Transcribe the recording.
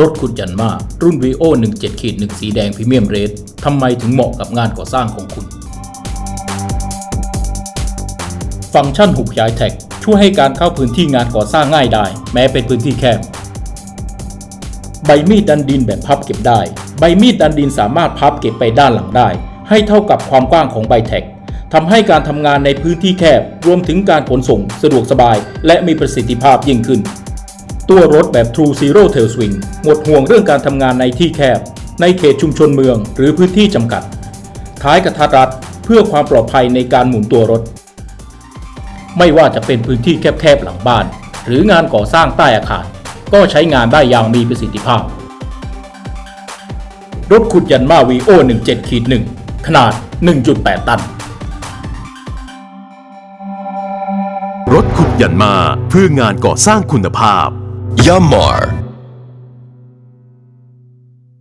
รถขุดยันมารุ่น VO 17ขีด1สีแดงพรีเมียมเรดทำไมถึงเหมาะกับงานก่อสร้างของคุณ ฟังก์ชันหุบย้ายแท็ก ช่วยให้การเข้าพื้นที่งานก่อสร้างง่ายได้ แม้เป็นพื้นที่แคบ ใบมีดดันดินแบบพับเก็บได้ ใบมีดดันดินสามารถพับเก็บไปด้านหลังได้ ให้เท่ากับความกว้างของใบแท็กทำให้การทำงานในพื้นที่แคบ รวมถึงการขนส่ง สะดวกสบาย และมีประสิทธิภาพยิ่งขึ้น ตัวรถแบบ True Zero Tail Swing หมดห่วงเรื่องการทำงานในที่แคบ ในเขตชุมชนเมืองหรือพื้นที่จำกัด ท้ายกระทัดรัดเพื่อความปลอดภัยในการหมุนตัวรถ ไม่ว่าจะเป็นพื้นที่แคบๆหลังบ้าน หรืองานก่อสร้างใต้อาคาร ก็ใช้งานได้อย่างมีประสิทธิภาพ รถขุดยันมา VO 17ขีด1ขนาด 1.8 ตันรถขุดยันมาเพื่องานก่อสร้างคุณภาพ Yamar.